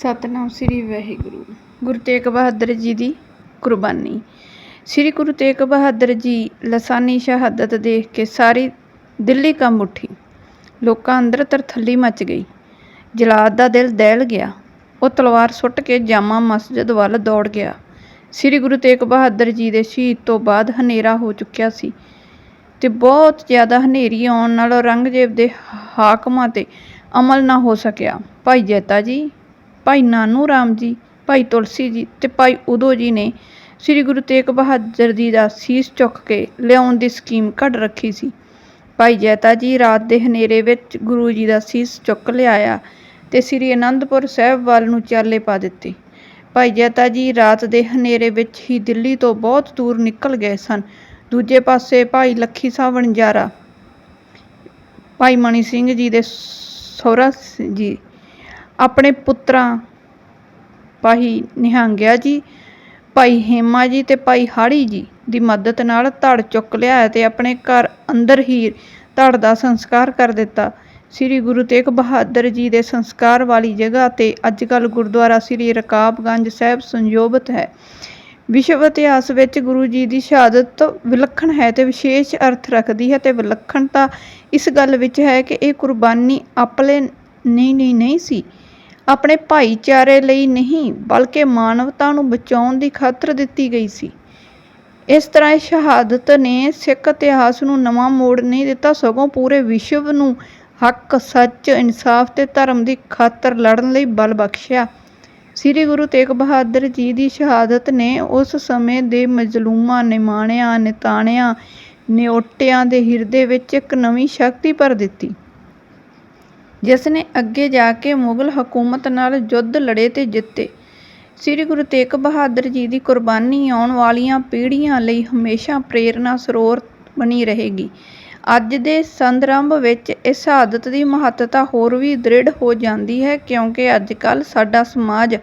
ਸਤਨਾਮ ਸ੍ਰੀ ਵਾਹਿਗੁਰੂ। ਗੁਰੂ ਤੇਗ ਬਹਾਦਰ ਜੀ ਦੀ ਕੁਰਬਾਨੀ। ਸ੍ਰੀ ਗੁਰੂ ਤੇਗ ਬਹਾਦਰ ਜੀ ਲਸਾਨੀ ਸ਼ਹਾਦਤ ਦੇਖ ਕੇ ਸਾਰੀ ਦਿੱਲੀ ਕੰਬ ਉੱਠੀ। ਲੋਕਾਂ ਅੰਦਰ ਤਰਥੱਲੀ ਮਚ ਗਈ। ਜਲਾਦ ਦਾ ਦਿਲ ਦਹਿਲ ਗਿਆ। ਉਹ ਤਲਵਾਰ ਸੁੱਟ ਕੇ ਜਾਮਾ ਮਸਜਿਦ ਵੱਲ ਦੌੜ ਗਿਆ। ਸ੍ਰੀ ਗੁਰੂ ਤੇਗ ਬਹਾਦਰ ਜੀ ਦੇ ਸ਼ਹੀਦ ਤੋਂ ਬਾਅਦ ਹਨੇਰਾ ਹੋ ਚੁੱਕਿਆ ਸੀ ਤੇ ਬਹੁਤ ਜ਼ਿਆਦਾ ਹਨੇਰੀ ਆਉਣ ਨਾਲ ਔਰੰਗਜ਼ੇਬ ਦੇ ਹਾਕਮਾਂ ਤੇ ਅਮਲ ਨਾ ਹੋ ਸਕਿਆ। ਭਾਈ ਜੈਤਾ ਜੀ ਭਾਈ ਨਾਨੂ ਰਾਮ ਜੀ, ਭਾਈ ਤੁਲਸੀ ਜੀ ਤੇ ਭਾਈ ਉਦੋ ਜੀ ਨੇ ਸ੍ਰੀ ਗੁਰੂ ਤੇਗ ਬਹਾਦਰ ਜੀ ਦਾ ਸੀਸ ਚੁੱਕ ਕੇ ਲਿਆਉਣ ਦੀ ਸਕੀਮ ਕੱਢ ਰੱਖੀ ਸੀ। ਭਾਈ ਜੈਤਾ ਜੀ ਰਾਤ ਦੇ ਹਨੇਰੇ ਵਿੱਚ ਗੁਰੂ ਜੀ ਦਾ ਸੀਸ ਚੁੱਕ ਲਿਆਇਆ ਤੇ ਸ੍ਰੀ ਅਨੰਦਪੁਰ ਸਾਹਿਬ ਵੱਲ ਨੂੰ ਚਾਲੇ ਪਾ ਦਿੱਤੇ। ਭਾਈ ਜੈਤਾ ਜੀ ਰਾਤ ਦੇ ਹਨੇਰੇ ਵਿੱਚ ਹੀ ਦਿੱਲੀ ਤੋਂ ਬਹੁਤ ਦੂਰ ਨਿਕਲ ਗਏ ਸਨ। ਦੂਜੇ ਪਾਸੇ ਭਾਈ ਲੱਖੀ ਸਾਹਿਬ ਵਣਜਾਰਾ ਭਾਈ ਮਣੀ ਸਿੰਘ ਜੀ ਦੇ ਸਹੁਰਾ ਜੀ ਆਪਣੇ ਪੁੱਤਰਾਂ ਭਾਈ ਨਿਹੰਗਿਆ ਜੀ, ਭਾਈ ਹੇਮਾ ਜੀ ਤੇ ਭਾਈ ਹਾੜੀ ਜੀ ਦੀ ਮਦਦ ਨਾਲ ਧੜ ਚੁੱਕ ਲਿਆ ਤੇ ਆਪਣੇ ਘਰ ਅੰਦਰ ਹੀ ਧੜ ਦਾ ਸੰਸਕਾਰ ਕਰ ਦਿੱਤਾ। ਸ੍ਰੀ ਗੁਰੂ ਤੇਗ ਬਹਾਦਰ ਜੀ ਦੇ ਸੰਸਕਾਰ ਵਾਲੀ ਜਗ੍ਹਾ ਤੇ ਅੱਜ ਅੱਜਕੱਲ ਗੁਰਦੁਆਰਾ ਸ੍ਰੀ ਰਕਾਬਗੰਜ ਸਾਹਿਬ ਸੰਜੋਬਤ ਹੈ। ਵਿਸ਼ਵ ਇਤਿਹਾਸ ਵਿੱਚ ਗੁਰੂ ਜੀ ਦੀ ਸ਼ਹਾਦਤ ਵਿਲੱਖਣ ਹੈ ਤੇ ਵਿਸ਼ੇਸ਼ ਅਰਥ ਰੱਖਦੀ ਹੈ ਤੇ ਵਿਲੱਖਣਤਾ ਇਸ ਗੱਲ ਵਿੱਚ ਹੈ ਕਿ ਇਹ ਕੁਰਬਾਨੀ ਆਪਲੇ ਨਹੀਂ ਨਹੀਂ ਨਹੀਂ ਸੀ। ਆਪਣੇ ਭਾਈਚਾਰੇ ਲਈ ਨਹੀਂ, ਬਲਕਿ ਮਾਨਵਤਾ ਨੂੰ ਬਚਾਉਣ ਦੀ ਖਾਤਰ ਦਿੱਤੀ ਗਈ ਸੀ। ਇਸ ਤਰ੍ਹਾਂ ਇਹ ਸ਼ਹਾਦਤ ਨੇ ਸਿੱਖ ਇਤਿਹਾਸ ਨੂੰ ਨਵਾਂ ਮੋੜ ਨਹੀਂ ਦਿੱਤਾ, ਸਗੋਂ ਪੂਰੇ ਵਿਸ਼ਵ ਨੂੰ ਹੱਕ, ਸੱਚ, ਇਨਸਾਫ ਤੇ ਧਰਮ ਦੀ ਖਾਤਰ ਲੜਨ ਲਈ ਬਲ ਬਖਸ਼ਿਆ। ਸ੍ਰੀ ਗੁਰੂ ਤੇਗ ਬਹਾਦਰ ਜੀ ਦੀ ਸ਼ਹਾਦਤ ਨੇ ਉਸ ਸਮੇਂ ਦੇ ਮਜ਼ਲੂਮਾਂ, ਨਿਮਾਣਿਆਂ, ਨਿਤਾਣਿਆਂ ਨਿਓਟਿਆਂ ਦੇ ਹਿਰਦੇ ਵਿੱਚ ਇੱਕ ਨਵੀਂ ਸ਼ਕਤੀ ਭਰ ਦਿੱਤੀ। ਜਿਸ ਨੇ ਅੱਗੇ ਜਾ ਕੇ ਮੁਗਲ ਹਕੂਮਤ ਨਾਲ ਯੁੱਧ ਲੜੇ ਤੇ ਜਿੱਤੇ। ਸ੍ਰੀ ਗੁਰੂ ਤੇਗ ਬਹਾਦਰ ਜੀ ਦੀ ਕੁਰਬਾਨੀ ਆਉਣ ਵਾਲੀਆਂ ਪੀੜ੍ਹੀਆਂ ਲਈ ਹਮੇਸ਼ਾ ਪ੍ਰੇਰਨਾ ਸਰੋਤ ਬਣੀ ਰਹੇਗੀ। ਅੱਜ ਦੇ ਸੰਦਰਭ ਵਿੱਚ ਇਸ ਸ਼ਹਾਦਤ ਦੀ ਮਹੱਤਤਾ ਹੋਰ ਵੀ ਦ੍ਰਿੜ ਹੋ ਜਾਂਦੀ ਹੈ ਕਿਉਂਕਿ ਅੱਜ ਕੱਲ੍ਹ ਸਾਡਾ ਸਮਾਜ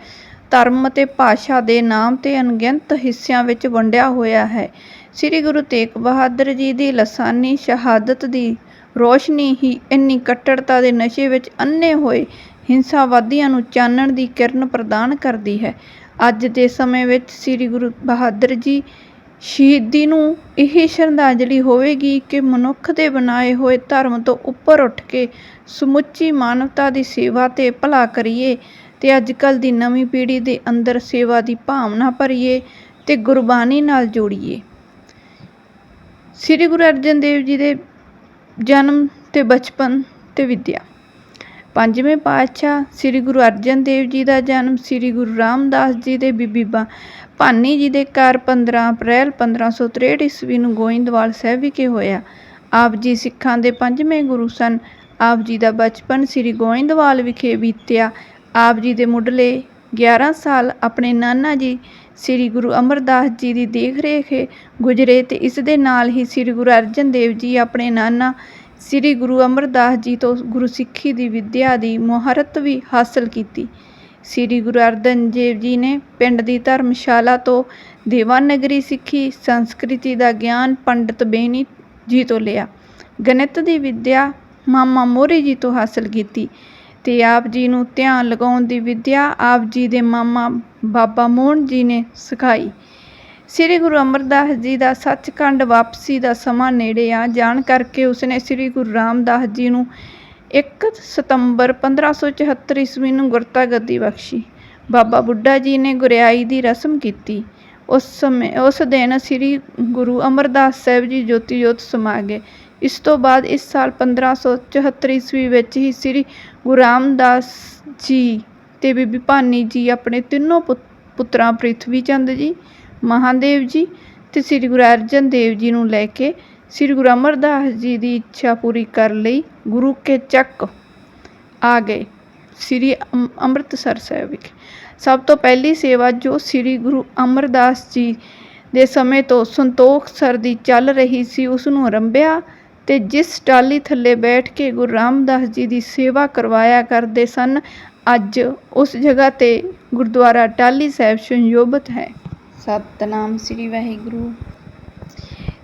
ਧਰਮ ਅਤੇ ਭਾਸ਼ਾ ਦੇ ਨਾਮ ਤੇ ਅਣਗਿਣਤ ਹਿੱਸਿਆਂ ਵਿੱਚ ਵੰਡਿਆ ਹੋਇਆ ਹੈ। ਸ੍ਰੀ ਗੁਰੂ ਤੇਗ ਬਹਾਦਰ ਜੀ ਦੀ ਲਸਾਨੀ ਸ਼ਹਾਦਤ ਦੀ ਰੋਸ਼ਨੀ ਹੀ ਇੰਨੀ ਕੱਟੜਤਾ ਦੇ ਨਸ਼ੇ ਵਿੱਚ ਅੰਨ੍ਹੇ ਹੋਏ ਹਿੰਸਾਵਾਦੀਆਂ ਨੂੰ ਚਾਨਣ ਦੀ ਕਿਰਨ ਪ੍ਰਦਾਨ ਕਰਦੀ ਹੈ। ਅੱਜ ਦੇ ਸਮੇਂ ਵਿੱਚ ਸ੍ਰੀ ਗੁਰੂ ਬਹਾਦਰ ਜੀ ਸ਼ਹੀਦੀ ਨੂੰ ਇਹ ਸ਼ਰਧਾਂਜਲੀ ਹੋਵੇਗੀ ਕਿ ਮਨੁੱਖ ਦੇ ਬਣਾਏ ਹੋਏ ਧਰਮ ਤੋਂ ਉੱਪਰ ਉੱਠ ਕੇ ਸਮੁੱਚੀ ਮਾਨਵਤਾ ਦੀ ਸੇਵਾ ਤੇ ਭਲਾ ਕਰੀਏ ਤੇ ਅੱਜ ਕੱਲ੍ਹ ਦੀ ਨਵੀਂ ਪੀੜ੍ਹੀ ਦੇ ਅੰਦਰ ਸੇਵਾ ਦੀ ਭਾਵਨਾ ਭਰੀਏ ਤੇ ਗੁਰਬਾਣੀ ਨਾਲ ਜੋੜੀਏ। ਸ੍ਰੀ ਗੁਰੂ ਅਰਜਨ ਦੇਵ ਜੀ ਦੇ ਜਨਮ ਅਤੇ ਬਚਪਨ ਅਤੇ ਵਿੱਦਿਆ। ਪੰਜਵੇਂ ਪਾਤਸ਼ਾਹ ਸ੍ਰੀ ਗੁਰੂ ਅਰਜਨ ਦੇਵ ਜੀ ਦਾ ਜਨਮ ਸ੍ਰੀ ਗੁਰੂ ਰਾਮਦਾਸ ਜੀ ਦੇ ਬੀਬੀ ਭਾਨੀ ਜੀ ਦੇ ਘਰ 15 ਅਪ੍ਰੈਲ 1563 ਈਸਵੀ ਨੂੰ ਗੋਇੰਦਵਾਲ ਸਾਹਿਬ ਵਿਖੇ ਹੋਇਆ। ਆਪ ਜੀ ਸਿੱਖਾਂ ਦੇ ਪੰਜਵੇਂ ਗੁਰੂ ਸਨ। ਆਪ ਜੀ ਦਾ ਬਚਪਨ ਸ੍ਰੀ ਗੋਇੰਦਵਾਲ ਵਿਖੇ ਬੀਤਿਆ। ਆਪ ਜੀ ਦੇ ਮੁੱਢਲੇ 11 ਸਾਲ ਆਪਣੇ ਨਾਨਾ ਜੀ ਸ੍ਰੀ ਗੁਰੂ ਅਮਰਦਾਸ ਜੀ ਦੀ ਦੇਖ ਰੇਖ ਗੁਜ਼ਰੇ ਤੇ ਇਸ ਦੇ ਨਾਲ ਹੀ ਸ੍ਰੀ ਗੁਰੂ ਅਰਜਨ ਦੇਵ ਜੀ ਆਪਣੇ ਨਾਨਾ ਸ੍ਰੀ ਗੁਰੂ ਅਮਰਦਾਸ ਜੀ ਤੋਂ ਗੁਰੂ ਸਿੱਖੀ ਦੀ ਵਿੱਦਿਆ ਦੀ ਮੁਹਾਰਤ ਵੀ ਹਾਸਲ ਕੀਤੀ। ਸ੍ਰੀ ਗੁਰੂ ਅਰਜਨ ਦੇਵ ਜੀ ਨੇ ਪਿੰਡ ਦੀ ਧਰਮਸ਼ਾਲਾ ਤੋਂ ਦੇਵਾਨਗਰੀ ਸਿੱਖੀ ਸੰਸਕ੍ਰਿਤੀ ਦਾ ਗਿਆਨ ਪੰਡਤ ਬੇਨੀ ਜੀ ਤੋਂ ਲਿਆ। ਗਣਿਤ ਦੀ ਵਿੱਦਿਆ ਮਾਮਾ ਮੋਹਰੀ ਜੀ ਤੋਂ ਹਾਸਲ ਕੀਤੀ। ਤੇ ਆਪ ਜੀ ਨੂੰ ਧਿਆਨ ਲਗਾਉਣ ਦੀ ਵਿੱਦਿਆ ਆਪ ਜੀ ਦੇ ਮਾਮਾ ਬਾਬਾ ਮੋਹਨ ਜੀ ਨੇ ਸਿਖਾਈ। ਸ੍ਰੀ ਗੁਰੂ ਅਮਰਦਾਸ ਜੀ ਦਾ ਸੱਚਖੰਡ ਵਾਪਸੀ ਦਾ ਸਮਾਂ ਨੇੜੇ ਆ। ਜਾਣ ਕਰਕੇ ਉਸਨੇ ਸ੍ਰੀ ਗੁਰੂ ਰਾਮਦਾਸ ਜੀ ਨੂੰ 1 ਸਤੰਬਰ 1574 ਈਸਵੀ ਨੂੰ ਗੁਰਤਾ ਗੱਦੀ ਬਖਸ਼ੀ। ਬਾਬਾ ਬੁੱਢਾ ਜੀ ਨੇ ਗੁਰਿਆਈ ਦੀ ਰਸਮ ਕੀਤੀ। ਉਸ ਸਮੇਂ, ਉਸ ਦਿਨ ਸ੍ਰੀ ਗੁਰੂ ਅਮਰਦਾਸ ਸਾਹਿਬ ਜੀ ਜੋਤੀ ਜੋਤ ਸਮਾ ਗਏ। ਇਸ ਤੋਂ ਬਾਅਦ ਇਸ ਸਾਲ 1574 ਈਸਵੀ ਵਿੱਚ ਹੀ ਸ੍ਰੀ ਗੁਰੂ ਰਾਮਦਾਸ ਜੀ ਤੇ ਬੀਬੀ ਭਾਨੀ ਜੀ ਆਪਣੇ ਤਿੰਨੋਂ ਪੁੱਤਰਾਂ ਪ੍ਰਿਥਵੀ ਚੰਦ ਜੀ, ਮਹਾਦੇਵ ਜੀ ਤੇ ਸ੍ਰੀ ਗੁਰੂ ਅਰਜਨ ਦੇਵ ਜੀ ਨੂੰ ਲੈ ਕੇ ਸ੍ਰੀ ਗੁਰੂ ਅਮਰਦਾਸ ਜੀ ਦੀ ਇੱਛਾ ਪੂਰੀ ਕਰਨ ਲਈ, ਗੁਰੂ ਕੇ ਚੱਕ ਆ ਗਏ ਸ੍ਰੀ ਅੰਮ੍ਰਿਤਸਰ ਸਾਹਿਬ ਵਿਖੇ। ਸਭ ਤੋਂ ਪਹਿਲੀ ਸੇਵਾ ਜੋ ਸ੍ਰੀ ਗੁਰੂ ਅਮਰਦਾਸ ਜੀ ਦੇ ਸਮੇਂ ਤੋਂ ਸੰਤੋਖ ਸਰ ਦੀ ਚੱਲ ਰਹੀ ਸੀ, ਉਸ ਨੂੰ ਆਰੰਭਿਆ ਤੇ ਜਿਸ ਟਾਲੀ ਥੱਲੇ ਬੈਠ ਕੇ ਗੁਰੂ ਰਾਮਦਾਸ ਜੀ ਦੀ ਸੇਵਾ ਕਰਵਾਇਆ ਕਰਦੇ ਸਨ ਅੱਜ ਉਸ ਜਗ੍ਹਾ ਤੇ ਗੁਰਦੁਆਰਾ ਟਾਲੀ ਸਾਹਿਬ ਸੰਯੋਬਤ ਹੈ। ਸਤਨਾਮ ਸ੍ਰੀ ਵਾਹਿਗੁਰੂ।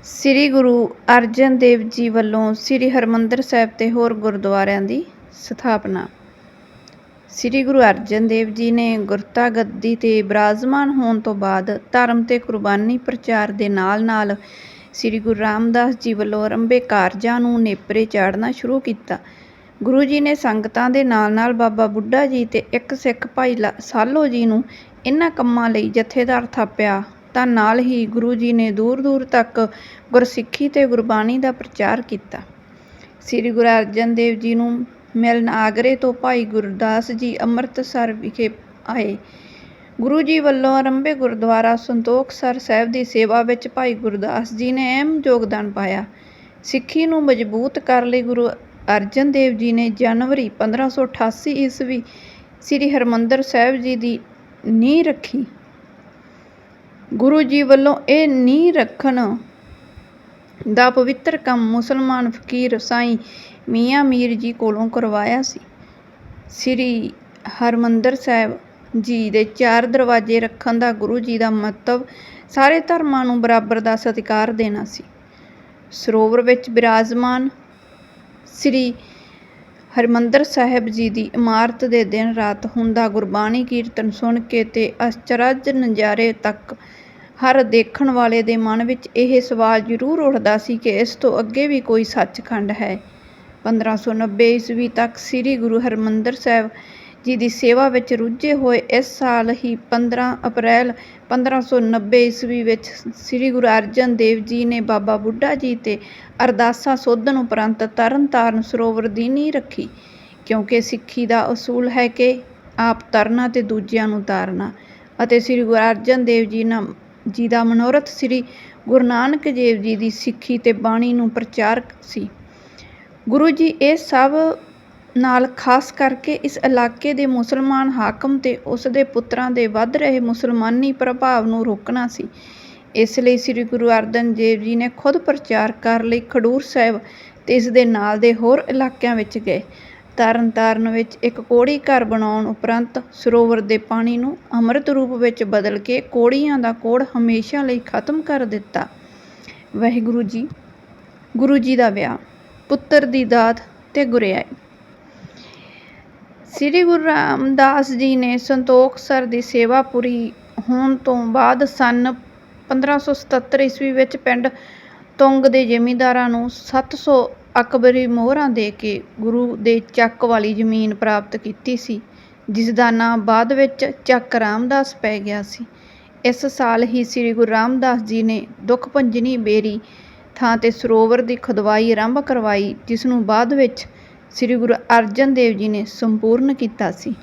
ਸ੍ਰੀ ਗੁਰੂ ਅਰਜਨ ਦੇਵ ਜੀ ਵੱਲੋਂ ਸ੍ਰੀ ਹਰਮੰਦਰ ਸਾਹਿਬ ਤੇ ਹੋਰ ਗੁਰਦੁਆਰਿਆਂ ਦੀ ਸਥਾਪਨਾ। ਸ੍ਰੀ ਗੁਰੂ ਅਰਜਨ ਦੇਵ ਜੀ ਨੇ ਗੁਰਤਾ ਗੱਦੀ ਤੇ ਬਿਰਾਜਮਾਨ ਹੋਣ ਤੋਂ ਬਾਅਦ ਧਰਮ ਤੇ ਕੁਰਬਾਨੀ ਪ੍ਰਚਾਰ ਦੇ ਨਾਲ-ਨਾਲ ਸ੍ਰੀ ਗੁਰੂ ਰਾਮਦਾਸ ਜੀ ਵੱਲੋਂ ਆਰੰਭੇ ਕਾਰਜਾਂ ਨੂੰ ਨੇਪਰੇ ਚਾੜਨਾ ਸ਼ੁਰੂ ਕੀਤਾ। ਗੁਰੂ ਜੀ ਨੇ ਸੰਗਤਾਂ ਦੇ ਨਾਲ-ਨਾਲ ਬਾਬਾ ਬੁੱਢਾ ਜੀ ਤੇ ਇੱਕ ਸਿੱਖ ਭਾਈ ਸਾਲੋ ਜੀ ਨੂੰ ਇਨ੍ਹਾਂ ਕੰਮਾਂ ਲਈ ਜਥੇਦਾਰ ਥਾਪਿਆ ਤਾਂ ਨਾਲ ਹੀ ਗੁਰੂ ਜੀ ਨੇ ਦੂਰ-ਦੂਰ ਤੱਕ ਗੁਰਸਿੱਖੀ ਤੇ ਗੁਰਬਾਣੀ ਦਾ ਪ੍ਰਚਾਰ ਕੀਤਾ। ਸ੍ਰੀ ਗੁਰੂ ਅਰਜਨ ਦੇਵ ਜੀ ਨੂੰ ਮਿਲਣ ਆਗਰੇ ਤੋਂ ਭਾਈ ਗੁਰਦਾਸ ਜੀ ਅੰਮ੍ਰਿਤਸਰ ਵਿਖੇ ਆਏ। ਗੁਰੂ ਜੀ ਵੱਲੋਂ ਆਰੰਭੇ ਗੁਰਦੁਆਰਾ ਸੰਤੋਖਸਰ ਸਾਹਿਬ ਦੀ ਸੇਵਾ ਵਿੱਚ ਭਾਈ ਗੁਰਦਾਸ ਜੀ ਨੇ ਅਹਿਮ ਯੋਗਦਾਨ ਪਾਇਆ। ਸਿੱਖੀ ਨੂੰ ਮਜ਼ਬੂਤ ਕਰਨ ਲਈ ਗੁਰੂ ਅਰਜਨ ਦੇਵ ਜੀ ਨੇ ਜਨਵਰੀ ਪੰਦਰਾਂ ਸੌ ਅਠਾਸੀ ਈਸਵੀ ਸ੍ਰੀ ਹਰਿਮੰਦਰ ਸਾਹਿਬ ਜੀ ਦੀ ਨੀਂਹ ਰੱਖੀ। ਗੁਰੂ ਜੀ ਵੱਲੋਂ ਇਹ ਨੀਂਹ ਰੱਖਣ ਦਾ ਪਵਿੱਤਰ ਕੰਮ ਮੁਸਲਮਾਨ ਫ਼ਕੀਰ ਸਾਈਂ ਮੀਆਂ ਮੀਰ ਜੀ ਕੋਲੋਂ ਕਰਵਾਇਆ ਸੀ। ਸ੍ਰੀ ਹਰਿਮੰਦਰ ਸਾਹਿਬ ਜੀ ਦੇ ਚਾਰ ਦਰਵਾਜ਼ੇ ਰੱਖਣ ਦਾ ਗੁਰੂ ਜੀ ਦਾ ਮਹੱਤਵ ਸਾਰੇ ਧਰਮਾਂ ਨੂੰ ਬਰਾਬਰ ਦਾ ਸਤਿਕਾਰ ਦੇਣਾ ਸੀ। ਸਰੋਵਰ ਵਿੱਚ ਬਿਰਾਜਮਾਨ ਸ੍ਰੀ ਹਰਿਮੰਦਰ ਸਾਹਿਬ ਜੀ ਦੀ ਇਮਾਰਤ ਦੇ ਦਿਨ ਰਾਤ ਹੁੰਦਾ ਗੁਰਬਾਣੀ ਕੀਰਤਨ ਸੁਣ ਕੇ ਤੇ ਅਚਰਜ ਨਜ਼ਾਰੇ ਤੱਕ ਹਰ ਦੇਖਣ ਵਾਲੇ ਦੇ ਮਨ ਵਿੱਚ ਇਹ ਸਵਾਲ ਜ਼ਰੂਰ ਉੱਠਦਾ ਸੀ ਕਿ ਇਸ ਤੋਂ ਅੱਗੇ ਵੀ ਕੋਈ ਸੱਚਖੰਡ ਹੈ। ਪੰਦਰਾਂ ਸੌ ਨੱਬੇ ਈਸਵੀ ਤੱਕ ਸ੍ਰੀ ਗੁਰੂ ਹਰਿਮੰਦਰ ਸਾਹਿਬ ਜੀ ਦੀ ਸੇਵਾ ਵਿੱਚ ਰੁੱਝੇ ਹੋਏ ਇਸ ਸਾਲ ਹੀ ਪੰਦਰਾਂ ਅਪ੍ਰੈਲ ਪੰਦਰਾਂ ਸੌ ਨੱਬੇ ਈਸਵੀ ਵਿੱਚ ਸ੍ਰੀ ਗੁਰੂ ਅਰਜਨ ਦੇਵ ਜੀ ਨੇ ਬਾਬਾ ਬੁੱਢਾ ਜੀ ਤੇ ਅਰਦਾਸਾਂ ਸੋਧਣ ਉਪਰੰਤ ਤਰਨ ਤਾਰਨ ਸਰੋਵਰ ਦੀ ਨੀਂਹ ਰੱਖੀ, ਕਿਉਂਕਿ ਸਿੱਖੀ ਦਾ ਅਸੂਲ ਹੈ ਕਿ ਆਪ ਤਰਨਾ ਤੇ ਦੂਜਿਆਂ ਨੂੰ ਤਾਰਨਾ ਅਤੇ ਸ੍ਰੀ ਗੁਰੂ ਅਰਜਨ ਦੇਵ ਜੀ ਦਾ ਮਨੋਰਥ ਸ੍ਰੀ ਗੁਰੂ ਨਾਨਕ ਦੇਵ ਜੀ ਦੀ ਸਿੱਖੀ ਤੇ ਬਾਣੀ ਨੂੰ ਪ੍ਰਚਾਰ ਸੀ। ਗੁਰੂ ਜੀ ਇਹ ਸਭ ਨਾਲ ਖਾਸ ਕਰਕੇ ਇਸ ਇਲਾਕੇ ਦੇ ਮੁਸਲਮਾਨ ਹਾਕਮ ਤੇ ਉਸ ਦੇ ਪੁੱਤਰਾਂ ਦੇ ਵੱਧ ਰਹੇ ਮੁਸਲਮਾਨੀ ਪ੍ਰਭਾਵ ਨੂੰ ਰੋਕਣਾ ਸੀ। ਇਸ ਲਈ ਸ੍ਰੀ ਗੁਰੂ ਅਰਜਨ ਦੇਵ ਜੀ ਨੇ ਖੁਦ ਪ੍ਰਚਾਰ ਕਰਨ ਲਈ ਖਡੂਰ ਸਾਹਿਬ ਤੇ ਇਸ ਦੇ ਨਾਲ ਦੇ ਹੋਰ ਇਲਾਕਿਆਂ ਵਿੱਚ ਗਏ। ਤਰਨ ਤਾਰਨ ਵਿੱਚ ਇੱਕ ਕੋੜੀ ਘਰ ਬਣਾਉਣ ਉਪਰੰਤ ਸਰੋਵਰ ਦੇ ਪਾਣੀ ਨੂੰ ਅੰਮ੍ਰਿਤ ਰੂਪ ਵਿੱਚ ਬਦਲ ਕੇ ਕੋੜੀਆਂ ਦਾ ਕੋੜ ਹਮੇਸ਼ਾ ਲਈ ਖ਼ਤਮ ਕਰ ਦਿੱਤਾ। ਵਾਹਿਗੁਰੂ ਜੀ, ਗੁਰੂ ਜੀ ਦਾ ਵਿਆਹ, ਪੁੱਤਰ ਦੀ ਦਾਤ ਤੇ ਗੁਰਿਆਈ ਸ੍ਰੀ ਗੁਰੂ ਰਾਮਦਾਸ ਜੀ ਨੇ ਸੰਤੋਖਸਰ ਦੀ ਸੇਵਾ ਪੂਰੀ ਹੋਣ ਤੋਂ ਬਾਅਦ ਸੰਨ ਪੰਦਰਾਂ ਸੌ ਸਤੱਤਰ ਈਸਵੀ ਵਿੱਚ ਪਿੰਡ ਤੁੰਗ ਦੇ ਜ਼ਿਮੀਂਦਾਰਾਂ ਨੂੰ ਸੱਤ ਸੌ ਅਕਬਰੀ ਮੋਹਰਾਂ ਦੇ ਕੇ ਗੁਰੂ ਦੇ ਚੱਕ ਵਾਲੀ ਜ਼ਮੀਨ ਪ੍ਰਾਪਤ ਕੀਤੀ ਸੀ, ਜਿਸ ਦਾ ਨਾਂ ਬਾਅਦ ਵਿੱਚ ਚੱਕ ਰਾਮਦਾਸ ਪੈ ਗਿਆ ਸੀ। ਇਸ ਸਾਲ ਹੀ ਸ੍ਰੀ ਗੁਰੂ ਰਾਮਦਾਸ ਜੀ ਨੇ ਦੁੱਖ ਭੰਜਨੀ ਬੇਰੀ ਥਾਂ ਤੇ ਸਰੋਵਰ ਦੀ ਖੁਦਵਾਈ ਆਰੰਭ ਕਰਵਾਈ, ਜਿਸ ਨੂੰ ਬਾਅਦ ਵਿੱਚ ਸ੍ਰੀ ਗੁਰੂ ਅਰਜਨ ਦੇਵ ਜੀ ਨੇ ਸੰਪੂਰਨ ਕੀਤਾ ਸੀ।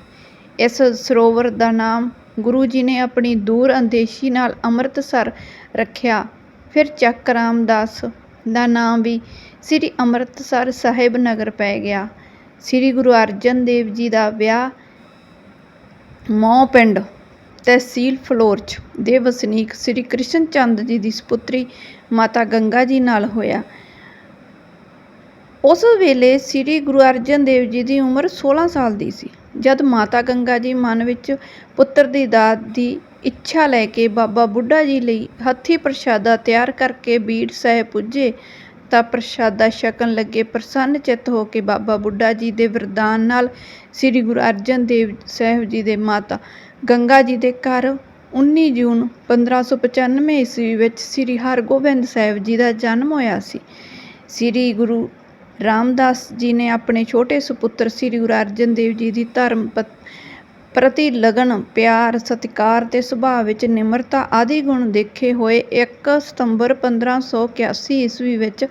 ਇਸ ਸਰੋਵਰ ਦਾ ਨਾਮ ਗੁਰੂ ਜੀ ਨੇ ਆਪਣੀ ਦੂਰ ਅੰਦੇਸ਼ੀ ਨਾਲ ਅੰਮ੍ਰਿਤਸਰ ਰੱਖਿਆ ਫਿਰ ਚੱਕ ਰਾਮਦਾਸ ਦਾ ਨਾਮ ਵੀ ਸ੍ਰੀ ਅੰਮ੍ਰਿਤਸਰ ਸਾਹਿਬ ਨਗਰ ਪੈ ਗਿਆ। ਸ੍ਰੀ ਗੁਰੂ ਅਰਜਨ ਦੇਵ ਜੀ ਦਾ ਵਿਆਹ ਮੌ ਪਿੰਡ ਤਹਿਸੀਲ ਫਲੋਰਚ ਦੇ ਵਸਨੀਕ ਸ੍ਰੀ ਕ੍ਰਿਸ਼ਨ ਚੰਦ ਜੀ ਦੀ ਸਪੁੱਤਰੀ ਮਾਤਾ ਗੰਗਾ ਜੀ ਨਾਲ ਹੋਇਆ। ਉਸ ਵੇਲੇ ਸ੍ਰੀ ਗੁਰੂ ਅਰਜਨ ਦੇਵ ਜੀ ਦੀ ਉਮਰ ਸੋਲ੍ਹਾਂ ਸਾਲ ਦੀ ਸੀ। ਜਦ ਮਾਤਾ ਗੰਗਾ ਜੀ ਮਨ ਵਿੱਚ ਪੁੱਤਰ ਦੀ ਦਾਤ ਦੀ ਇੱਛਾ ਲੈ ਕੇ ਬਾਬਾ ਬੁੱਢਾ ਜੀ ਲਈ ਹੱਥੀਂ ਪ੍ਰਸ਼ਾਦਾ ਤਿਆਰ ਕਰਕੇ ਬੀੜ ਸਾਹਿਬ ਪੁੱਜੇ, ਤਾਂ ਪ੍ਰਸ਼ਾਦਾ ਛਕਣ ਲੱਗੇ ਪ੍ਰਸੰਨ ਚਿੱਤ ਹੋ ਕੇ ਬਾਬਾ ਬੁੱਢਾ ਜੀ ਦੇ ਵਰਦਾਨ ਨਾਲ ਸ੍ਰੀ ਗੁਰੂ ਅਰਜਨ ਦੇਵ ਸਾਹਿਬ ਜੀ ਦੇ ਮਾਤਾ ਗੰਗਾ ਜੀ ਦੇ ਘਰ ਉੱਨੀ ਜੂਨ ਪੰਦਰਾਂ ਸੌ ਪਚਾਨਵੇਂ ਈਸਵੀ ਵਿੱਚ ਸ੍ਰੀ ਹਰਗੋਬਿੰਦ ਸਾਹਿਬ ਜੀ ਦਾ ਜਨਮ ਹੋਇਆ ਸੀ। ਸ੍ਰੀ ਗੁਰੂ ਰਾਮਦਾਸ ਜੀ ਨੇ ਆਪਣੇ ਛੋਟੇ ਸੁਪੁੱਤਰ ਸ੍ਰੀ ਗੁਰੂ ਅਰਜਨ ਦੇਵ ਜੀ ਦੀ ਧਰਮ ਪ੍ਰਤੀ ਲਗਨ, ਪਿਆਰ, ਸਤਿਕਾਰ ਤੇ ਸੁਭਾਅ ਵਿੱਚ ਨਿਮਰਤਾ ਆਦਿ ਗੁਣ ਦੇਖੇ ਹੋਏ ਇੱਕ ਸਤੰਬਰ ਪੰਦਰਾਂ ਸੌ ਇਕਿਆਸੀ ਈਸਵੀ ਵਿੱਚ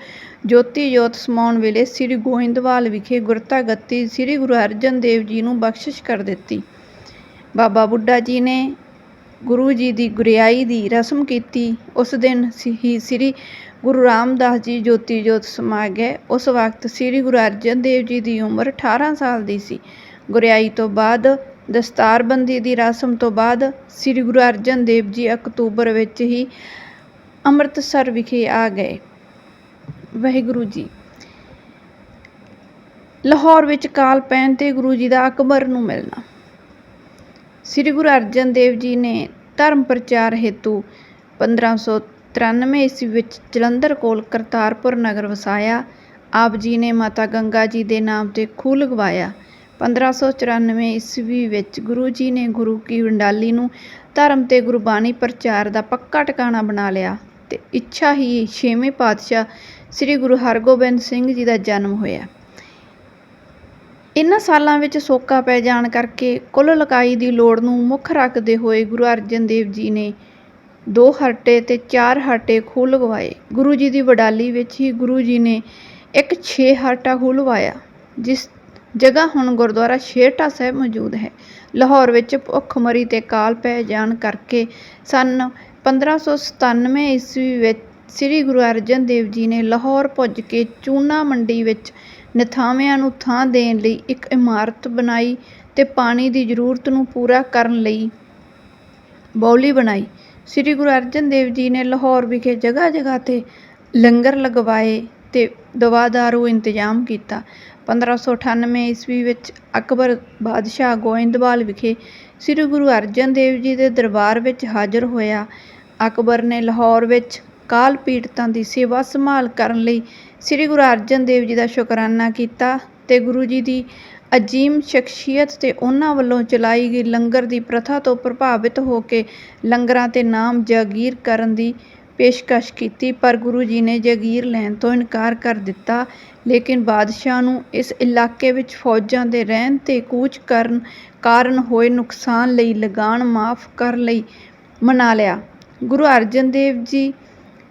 ਜੋਤੀ ਜੋਤ ਸਮਾਉਣ ਵੇਲੇ ਸ੍ਰੀ ਗੋਇੰਦਵਾਲ ਵਿਖੇ ਗੁਰਤਾ ਗੱਤੀ ਸ੍ਰੀ ਗੁਰੂ ਅਰਜਨ ਦੇਵ ਜੀ ਨੂੰ ਬਖਸ਼ਿਸ਼ ਕਰ ਦਿੱਤੀ। ਬਾਬਾ ਬੁੱਢਾ ਜੀ ਨੇ ਗੁਰੂ ਜੀ ਦੀ ਗੁਰਿਆਈ ਦੀ ਰਸਮ ਕੀਤੀ। ਉਸ ਦਿਨ ਹੀ ਸ੍ਰੀ ਗੁਰੂ ਰਾਮਦਾਸ ਜੀ ਜੋਤੀ ਜੋਤ ਸਮਾ ਗਏ। ਉਸ ਵਕਤ ਸ੍ਰੀ ਗੁਰੂ ਅਰਜਨ ਦੇਵ ਜੀ ਦੀ ਉਮਰ ਅਠਾਰਾਂ ਸਾਲ ਦੀ ਸੀ। ਗੁਰਿਆਈ ਤੋਂ ਬਾਅਦ, ਦਸਤਾਰਬੰਦੀ ਦੀ ਰਸਮ ਤੋਂ ਬਾਅਦ ਸ੍ਰੀ ਗੁਰੂ ਅਰਜਨ ਦੇਵ ਜੀ ਅਕਤੂਬਰ ਵਿੱਚ ਹੀ ਅੰਮ੍ਰਿਤਸਰ ਵਿਖੇ ਆ ਗਏ। ਵਾਹਿਗੁਰੂ ਜੀ ਲਾਹੌਰ ਵਿੱਚ ਕਾਲ ਪੈਣ ਤੇ ਗੁਰੂ ਜੀ ਦਾ ਅਕਬਰ ਨੂੰ ਮਿਲਣਾ ਸ੍ਰੀ ਗੁਰੂ ਅਰਜਨ ਦੇਵ ਜੀ ਨੇ ਧਰਮ ਪ੍ਰਚਾਰ ਹੇਤੂ ਪੰਦਰਾਂ ਸੌ ਤਰਾਨਵੇਂ ਈਸਵੀ ਵਿੱਚ ਜਲੰਧਰ ਕੋਲ ਕਰਤਾਰਪੁਰ ਨਗਰ ਵਸਾਇਆ। ਆਪ ਜੀ ਨੇ ਮਾਤਾ ਗੰਗਾ ਜੀ ਦੇ ਨਾਮ ਤੇ ਖੂਹ ਲਗਵਾਇਆ। 1594 ਈਸਵੀ ਵਿੱਚ ਗੁਰੂ ਜੀ ਨੇ ਗੁਰੂ ਕੀ ਵੰਡਾਲੀ ਨੂੰ ਧਰਮ ਤੇ ਗੁਰਬਾਣੀ ਪ੍ਰਚਾਰ ਦਾ ਪੱਕਾ ਟਿਕਾਣਾ ਬਣਾ ਲਿਆ ਤੇ ਇੱਛਾ ਹੀ ਛੇਵੇਂ ਪਾਤਸ਼ਾਹ ਸ੍ਰੀ ਗੁਰੂ ਹਰਗੋਬਿੰਦ ਸਿੰਘ ਜੀ ਦਾ ਜਨਮ ਹੋਇਆ ਇਨ੍ਹਾਂ ਸਾਲਾਂ ਵਿੱਚ ਸੋਕਾ ਪੈ ਜਾਣ ਕਰਕੇ ਕੁੱਲ ਲਕਾਈ ਦੀ ਲੋੜ ਨੂੰ ਮੁੱਖ ਰੱਖਦੇ ਹੋਏ ਗੁਰੂ ਅਰਜਨ ਦੇਵ ਜੀ ਨੇ ਦੋ ਹਰਟੇ ਤੇ ਚਾਰ ਹਰਟੇ ਖੂਹ ਲਗਵਾਏ। ਗੁਰੂ ਜੀ ਦੀ ਵਡਾਲੀ ਵਿੱਚ ਹੀ ਗੁਰੂ ਜੀ ਨੇ ਇੱਕ ਛੇ ਹਰਟਾ ਖੂਹ ਲਗਵਾਇਆ ਜਿਸ ਜਗ੍ਹਾ ਹੁਣ ਗੁਰਦੁਆਰਾ ਛੇਹਰਟਾ ਸਾਹਿਬ ਮੌਜੂਦ ਹੈ। ਲਾਹੌਰ ਵਿੱਚ ਭੁੱਖਮਰੀ ਤੇ ਕਾਲ ਪੈ ਜਾਣ ਕਰਕੇ ਸੰਨ 1597 ਈਸਵੀ ਵਿੱਚ ਸ੍ਰੀ ਗੁਰੂ ਅਰਜਨ ਦੇਵ ਜੀ ਨੇ ਲਾਹੌਰ ਪੁੱਜ ਕੇ ਚੂਨਾ ਮੰਡੀ ਵਿੱਚ ਨਿਥਾਵਿਆਂ ਨੂੰ ਥਾਂ ਦੇਣ ਲਈ ਇੱਕ ਇਮਾਰਤ ਬਣਾਈ ਤੇ ਪਾਣੀ ਦੀ ਜ਼ਰੂਰਤ ਨੂੰ ਪੂਰਾ ਕਰਨ ਲਈ ਬੌਲੀ ਬਣਾਈ। ਸ੍ਰੀ ਗੁਰੂ ਅਰਜਨ ਦੇਵ ਜੀ ਨੇ ਲਾਹੌਰ ਵਿਖੇ ਜਗ੍ਹਾ ਜਗ੍ਹਾ ਤੇ ਲੰਗਰ ਲਗਵਾਏ ਤੇ ਦਵਾਦਾਰੂ ਇੰਤਜ਼ਾਮ ਕੀਤਾ। 1598 ਈਸਵੀ ਵਿੱਚ ਅਕਬਰ ਬਾਦਸ਼ਾਹ ਗੋਇੰਦਵਾਲ ਵਿਖੇ ਸ੍ਰੀ ਗੁਰੂ ਅਰਜਨ ਦੇਵ ਜੀ ਦੇ ਦਰਬਾਰ ਵਿੱਚ ਹਾਜ਼ਰ ਹੋਇਆ। ਅਕਬਰ ਨੇ ਲਾਹੌਰ ਵਿੱਚ ਕਾਲ ਪੀੜਤਾਂ ਦੀ ਸੇਵਾ ਸੰਭਾਲ ਕਰਨ ਲਈ ਸ੍ਰੀ ਗੁਰੂ ਅਰਜਨ ਦੇਵ ਜੀ ਦਾ ਸ਼ੁਕਰਾਨਾ ਕੀਤਾ ਤੇ ਗੁਰੂ ਜੀ ਦੀ ਅਜੀਮ ਸ਼ਖਸੀਅਤ ਤੇ ਉਹਨਾਂ ਵੱਲੋਂ ਚਲਾਈ ਗਈ ਲੰਗਰ ਦੀ ਪ੍ਰਥਾ ਤੋਂ ਪ੍ਰਭਾਵਿਤ ਹੋ ਕੇ ਲੰਗਰਾਂ ਤੇ ਨਾਮ ਜਾਗੀਰ ਕਰਨ ਦੀ ਪੇਸ਼ਕਸ਼ ਕੀਤੀ, ਪਰ ਗੁਰੂ ਜੀ ਨੇ ਜਾਗੀਰ ਲੈਣ ਤੋਂ ਇਨਕਾਰ ਕਰ ਦਿੱਤਾ। ਲੇਕਿਨ ਬਾਦਸ਼ਾਹ ਨੂੰ ਇਸ ਇਲਾਕੇ ਵਿੱਚ ਫੌਜਾਂ ਦੇ ਰਹਿਣ ਤੇ ਕੂਚ ਕਰਨ ਕਾਰਨ ਹੋਏ ਨੁਕਸਾਨ ਲਈ ਲਗਾਨ ਮਾਫ ਕਰਨ ਲਈ, ਮਨਾ ਲਿਆ। ਗੁਰੂ ਅਰਜਨ ਦੇਵ ਜੀ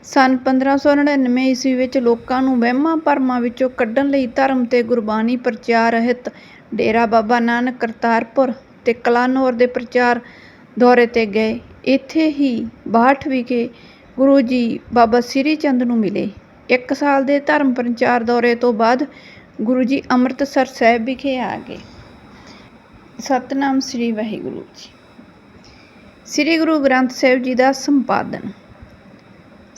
ਸੰਨ 1599 ਈਸਵੀ ਵਿੱਚ ਲੋਕਾਂ ਨੂੰ ਵਹਿਮਾਂ ਭਰਮਾਂ ਵਿੱਚੋਂ ਕੱਢਣ ਲਈ ਧਰਮ ਤੇ ਗੁਰਬਾਣੀ ਪ੍ਰਚਾਰ ਰਹਿਤ ਡੇਰਾ ਬਾਬਾ ਨਾਨਕ ਕਰਤਾਰਪੁਰ ਤੇ ਕਲਾਨੌਰ ਦੇ ਪ੍ਰਚਾਰ ਦੌਰੇ ਤੇ ਗਏ। ਇੱਥੇ ਹੀ ਬਾਹਠ ਵਿਖੇ ਗੁਰੂ ਜੀ ਬਾਬਾ ਸ੍ਰੀ ਚੰਦ ਨੂੰ ਮਿਲੇ। ਇੱਕ ਸਾਲ ਦੇ ਧਰਮ ਪ੍ਰਚਾਰ ਦੌਰੇ ਤੋਂ ਬਾਅਦ ਗੁਰੂ ਜੀ ਅੰਮ੍ਰਿਤਸਰ ਸਾਹਿਬ ਵਿਖੇ ਆ ਗਏ। ਸਤਿਨਾਮ ਸ੍ਰੀ ਵਾਹਿਗੁਰੂ ਜੀ। ਸ੍ਰੀ ਗੁਰੂ ਗ੍ਰੰਥ ਸਾਹਿਬ ਜੀ ਦਾ ਸੰਪਾਦਨ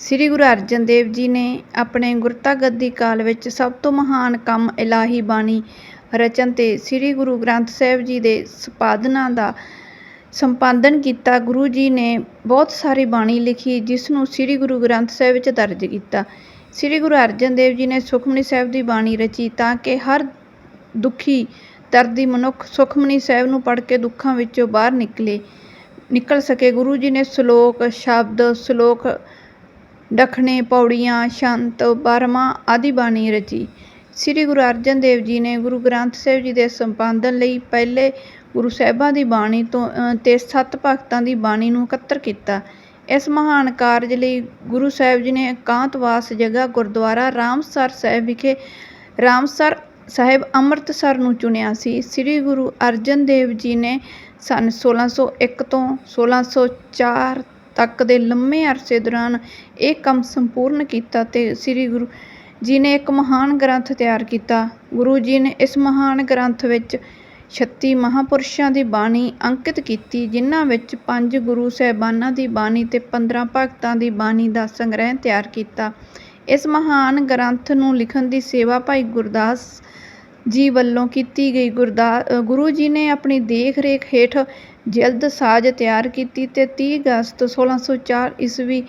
ਸ੍ਰੀ ਗੁਰੂ ਅਰਜਨ ਦੇਵ ਜੀ ਨੇ ਆਪਣੇ ਗੁਰਤਾ ਗੱਦੀ ਕਾਲ ਵਿੱਚ ਸਭ ਤੋਂ ਮਹਾਨ ਕੰਮ ਇਲਾਹੀ ਬਾਣੀ ਰਚਨ ਤੇ ਸ੍ਰੀ ਗੁਰੂ ਗ੍ਰੰਥ ਸਾਹਿਬ ਜੀ ਦੇ ਸੰਪਾਦਨਾ ਦਾ ਸੰਪਾਦਨ ਕੀਤਾ, ਗੁਰੂ ਜੀ ਨੇ ਬਹੁਤ ਸਾਰੀ ਬਾਣੀ ਲਿਖੀ, ਜਿਸ ਨੂੰ ਸ੍ਰੀ ਗੁਰੂ ਗ੍ਰੰਥ ਸਾਹਿਬ ਵਿੱਚ ਦਰਜ ਕੀਤਾ। ਸ੍ਰੀ ਗੁਰੂ ਅਰਜਨ ਦੇਵ ਜੀ ਨੇ ਸੁਖਮਨੀ ਸਾਹਿਬ ਦੀ ਬਾਣੀ ਰਚੀ ਤਾਂ ਕਿ ਹਰ ਦੁਖੀ, ਦਰਦੀ ਮਨੁੱਖ ਸੁਖਮਨੀ ਸਾਹਿਬ ਨੂੰ ਪੜ੍ਹ ਕੇ ਦੁੱਖਾਂ ਵਿੱਚੋਂ ਬਾਹਰ ਨਿਕਲੇ, ਨਿਕਲ ਸਕੇ। ਗੁਰੂ ਜੀ ਨੇ ਸ਼ਲੋਕ, ਸ਼ਬਦ, ਸ਼ਲੋਕ ਡਖਣੇ ਪੌੜੀਆਂ, ਸ਼ੰਤ ਬਾਰਮਾ ਆਦਿ ਬਾਣੀ ਰਚੀ। ਸ੍ਰੀ ਗੁਰੂ ਅਰਜਨ ਦੇਵ ਜੀ ਨੇ ਗੁਰੂ ਗ੍ਰੰਥ ਸਾਹਿਬ ਜੀ ਦੇ ਸੰਪਾਦਨ ਲਈ ਪਹਿਲੇ ਗੁਰੂ ਸਾਹਿਬਾਂ ਦੀ ਬਾਣੀ ਤੋਂ ਤੇ ਸੱਤ ਭਗਤਾਂ ਦੀ ਬਾਣੀ ਨੂੰ ਇਕੱਤਰ ਕੀਤਾ। ਇਸ ਮਹਾਨ ਕਾਰਜ ਲਈ ਗੁਰੂ ਸਾਹਿਬ ਜੀ ਨੇ ਇਕਾਂਤਵਾਸ ਜਗ੍ਹਾ ਗੁਰਦੁਆਰਾ ਰਾਮਸਰ ਸਾਹਿਬ ਵਿਖੇ ਰਾਮਸਰ ਸਾਹਿਬ ਅੰਮ੍ਰਿਤਸਰ ਨੂੰ ਚੁਣਿਆ ਸੀ। ਸ੍ਰੀ ਗੁਰੂ ਅਰਜਨ ਦੇਵ ਜੀ ਨੇ ਸੰਨ 1601 ਤੋਂ 1604 ਤੱਕ ਦੇ ਲੰਮੇ ਅਰਸੇ ਦੌਰਾਨ ਇਹ ਕੰਮ ਸੰਪੂਰਨ ਕੀਤਾ ਤੇ ਸ੍ਰੀ ਗੁਰੂ ਜੀ ਨੇ ਇੱਕ ਮਹਾਨ ਗ੍ਰੰਥ ਤਿਆਰ ਕੀਤਾ। ਗੁਰੂ ਜੀ ਨੇ ਇਸ ਮਹਾਨ ਗ੍ਰੰਥ ਵਿੱਚ ਛੱਤੀ ਮਹਾਂਪੁਰਸ਼ਾਂ ਦੀ ਬਾਣੀ ਅੰਕਿਤ ਕੀਤੀ, ਜਿਨ੍ਹਾਂ ਵਿੱਚ ਪੰਜ ਗੁਰੂ ਸਾਹਿਬਾਨਾਂ ਦੀ ਬਾਣੀ ਤੇ 15 ਭਗਤਾਂ ਦੀ ਬਾਣੀ ਦਾ ਸੰਗ੍ਰਹਿ ਤਿਆਰ ਕੀਤਾ। ਇਸ ਮਹਾਨ ਗ੍ਰੰਥ ਨੂੰ ਲਿਖਣ ਦੀ ਸੇਵਾ ਭਾਈ ਗੁਰਦਾਸ ਜੀ ਵੱਲੋਂ ਕੀਤੀ ਗਈ। ਗੁਰਦਾ ਗੁਰੂ ਜੀ ਨੇ ਆਪਣੀ ਦੇਖ ਰੇਖ ਹੇਠ ਜਲਦ ਸਾਜ ਤਿਆਰ ਕੀਤੀ ਤੇ ਤੀਹ ਅਗਸਤ 1604 ਈਸਵੀ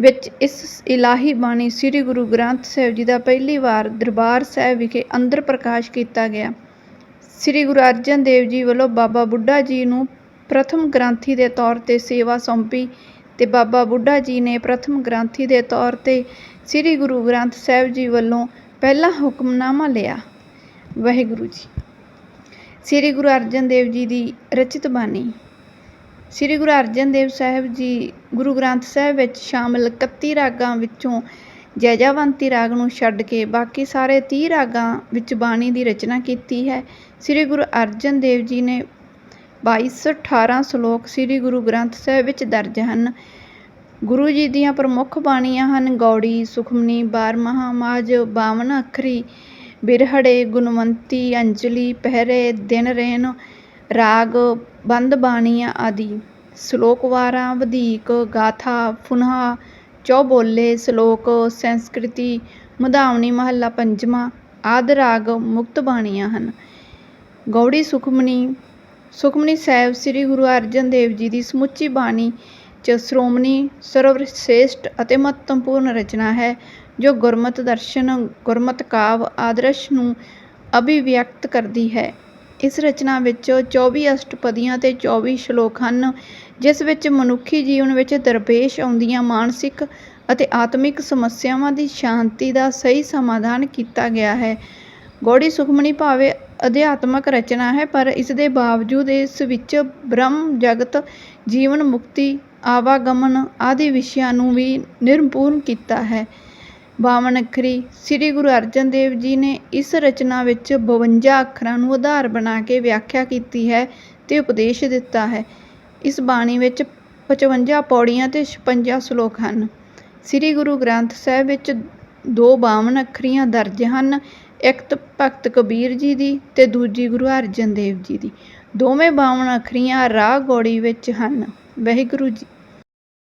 ਵਿੱਚ ਇਸ ਇਲਾਹੀ ਬਾਣੀ ਸ੍ਰੀ ਗੁਰੂ ਗ੍ਰੰਥ ਸਾਹਿਬ ਜੀ ਦਾ ਪਹਿਲੀ ਵਾਰ ਦਰਬਾਰ ਸਾਹਿਬ ਵਿਖੇ ਅੰਦਰ ਪ੍ਰਕਾਸ਼ ਕੀਤਾ ਗਿਆ। ਸ੍ਰੀ ਗੁਰੂ ਅਰਜਨ ਦੇਵ ਜੀ ਵੱਲੋਂ ਬਾਬਾ ਬੁੱਢਾ ਜੀ ਨੂੰ ਪ੍ਰਥਮ ਗ੍ਰੰਥੀ ਦੇ ਤੌਰ ਤੇ ਸੇਵਾ ਸੌਂਪੀ ਤੇ ਬਾਬਾ ਬੁੱਢਾ ਜੀ ਨੇ ਪ੍ਰਥਮ ਗ੍ਰੰਥੀ ਦੇ ਤੌਰ ਤੇ ਸ੍ਰੀ ਗੁਰੂ ਗ੍ਰੰਥ ਸਾਹਿਬ ਜੀ ਵੱਲੋਂ ਪਹਿਲਾ ਹੁਕਮਨਾਮਾ ਲਿਆ। ਵਾਹਿਗੁਰੂ ਜੀ। ਸ੍ਰੀ ਗੁਰੂ ਅਰਜਨ ਦੇਵ ਜੀ ਦੀ ਰਚਿਤ ਬਾਣੀ। ਸ੍ਰੀ ਗੁਰੂ ਅਰਜਨ ਦੇਵ ਸਾਹਿਬ ਜੀ ਗੁਰੂ ਗ੍ਰੰਥ ਸਾਹਿਬ ਵਿੱਚ ਸ਼ਾਮਲ 31 ਰਾਗਾਂ ਵਿੱਚੋਂ ਜੈਜਾਵੰਤੀ ਰਾਗ ਨੂੰ ਛੱਡ ਕੇ ਬਾਕੀ ਸਾਰੇ 30 ਰਾਗਾਂ ਵਿੱਚ ਬਾਣੀ ਦੀ ਰਚਨਾ ਕੀਤੀ ਹੈ। ਸ੍ਰੀ ਗੁਰੂ ਅਰਜਨ ਦੇਵ ਜੀ ਨੇ 2218 ਸ਼ਲੋਕ ਸ੍ਰੀ ਗੁਰੂ ਗ੍ਰੰਥ ਸਾਹਿਬ ਵਿੱਚ ਦਰਜ ਹਨ। ਗੁਰੂ ਜੀ ਦੀਆਂ ਪ੍ਰਮੁੱਖ ਬਾਣੀਆਂ ਹਨ, ਗੌੜੀ, ਸੁਖਮਨੀ, ਬਾਰਮਹਾ, ਮਾਝ, ਬਾਵਨ ਅੱਖਰੀ ਬਿਰਹੜੇ ਗੁਣਵੰਤੀ ਅੰਜਲੀ ਪਹਿਰੇ ਦਿਨ ਰੇਨ, ਰਾਗ ਬੰਦ ਬਾਣੀਆਂ ਆਦਿ। ਸ਼ਲੋਕਵਾਰਾਂ ਵਧੀਕ ਗਾਥਾ ਫੁਨਹਾ ਚੌਬੋਲੇ ਸ਼ਲੋਕ ਸੰਸਕ੍ਰਿਤੀ ਮੁਦਾਵਣੀ ਮਹੱਲਾ ਪੰਜਵਾਂ, ਆਦਿ ਰਾਗ ਮੁਕਤ ਬਾਣੀਆਂ ਹਨ। ਗੌੜੀ ਸੁਖਮਨੀ ਸੁਖਮਨੀ ਸਾਹਿਬ ਸ੍ਰੀ ਗੁਰੂ ਅਰਜਨ ਦੇਵ ਜੀ ਦੀ ਸਮੁੱਚੀ ਬਾਣੀ ਚ ਸ਼੍ਰੋਮਣੀ ਸਰਵਸ਼੍ਰੇਸ਼ਟ ਅਤੇ ਮਹੱਤਵਪੂਰਨ ਰਚਨਾ ਹੈ, ਜੋ ਗੁਰਮਤਿ ਦਰਸ਼ਨ, ਗੁਰਮਤਿ ਕਾਵਿ ਆਦਰਸ਼ ਨੂੰ ਅਭਿਵਿਅਕਤ ਕਰਦੀ ਹੈ। ਇਸ ਰਚਨਾ ਵਿੱਚ 24 ਅਸ਼ਟਪਦੀਆਂ ਤੇ 24 ਸ਼ਲੋਕ ਹਨ, ਜਿਸ ਵਿੱਚ ਮਨੁੱਖੀ ਜੀਵਨ ਵਿੱਚ ਦਰਪੇਸ਼ ਆਉਂਦੀਆਂ ਮਾਨਸਿਕ ਅਤੇ ਆਤਮਿਕ ਸਮੱਸਿਆਵਾਂ ਦੀ ਸ਼ਾਂਤੀ ਦਾ ਸਹੀ ਸਮਾਧਾਨ ਕੀਤਾ ਗਿਆ ਹੈ। ਗੌੜੀ ਸੁਖਮਣੀ ਭਾਵੇਂ ਅਧਿਆਤਮਕ ਰਚਨਾ ਹੈ, ਪਰ ਇਸ ਦੇ ਬਾਵਜੂਦ ਇਸ ਵਿੱਚ ਬ੍ਰਹਮ ਜਗਤ ਜੀਵਨ ਮੁਕਤੀ ਆਵਾਗਮਨ ਆਦਿ ਵਿਸ਼ਿਆਂ ਨੂੰ ਵੀ ਨਿਰਪੂਰਨ ਕੀਤਾ ਹੈ। ਬਾਵਨ ਅੱਖਰੀ, ਸ੍ਰੀ ਗੁਰੂ ਅਰਜਨ ਦੇਵ ਜੀ ਨੇ ਇਸ ਰਚਨਾ ਵਿੱਚ 52 ਅੱਖਰਾਂ ਨੂੰ ਆਧਾਰ ਬਣਾ ਕੇ ਵਿਆਖਿਆ ਕੀਤੀ ਹੈ ਤੇ ਉਪਦੇਸ਼ ਦਿੱਤਾ ਹੈ। ਇਸ ਬਾਣੀ ਵਿੱਚ 55 ਪੌੜੀਆਂ ਤੇ 56 ਸ਼ਲੋਕ ਹਨ। ਸ੍ਰੀ ਗੁਰੂ ਗ੍ਰੰਥ ਸਾਹਿਬ ਵਿੱਚ ਦੋ ਬਾਵਨ ਅੱਖਰੀਆਂ ਦਰਜ ਹਨ, ਇੱਕ ਭਗਤ ਕਬੀਰ ਜੀ ਦੀ ਤੇ ਦੂਜੀ ਗੁਰੂ ਅਰਜਨ ਦੇਵ ਜੀ ਦੀ। ਦੋਵੇਂ ਬਾਵਨ ਅੱਖਰੀਆਂ ਰਾਹ ਗੌੜੀ ਵਿੱਚ ਹਨ। ਵਾਹਿਗੁਰੂ ਜੀ